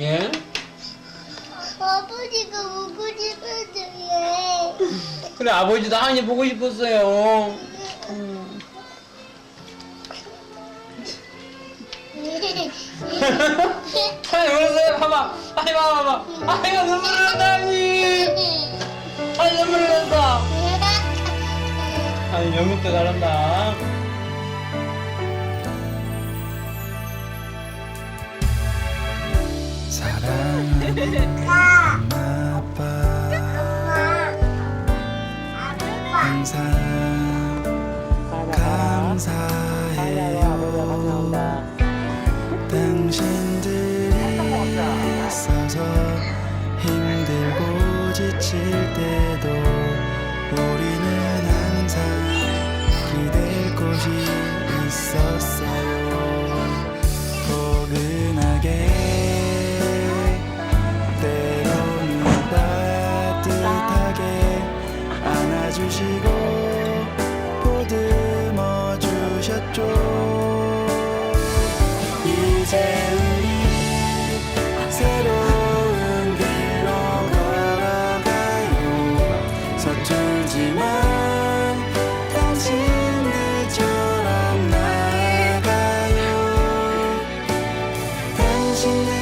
예? 아버지가 보고 싶었어요. 그래 아버지도 한이 보고 싶었어요. 음. 한이 울었어요. 봐봐. 한이 봐봐 봐봐. 한이가 눈물을 난다 한이. 한이 눈물을 난다. 한이 연극도 잘한다. 항상 감사해요 당신들이 있어서 힘들고 지칠 때도 우리는 항상 기댈 곳이 주시고 보듬어 주셨죠. 이제 우리 새로운 길로 걸어가요. 서툴지만 당신들처럼 나아가요. 당신들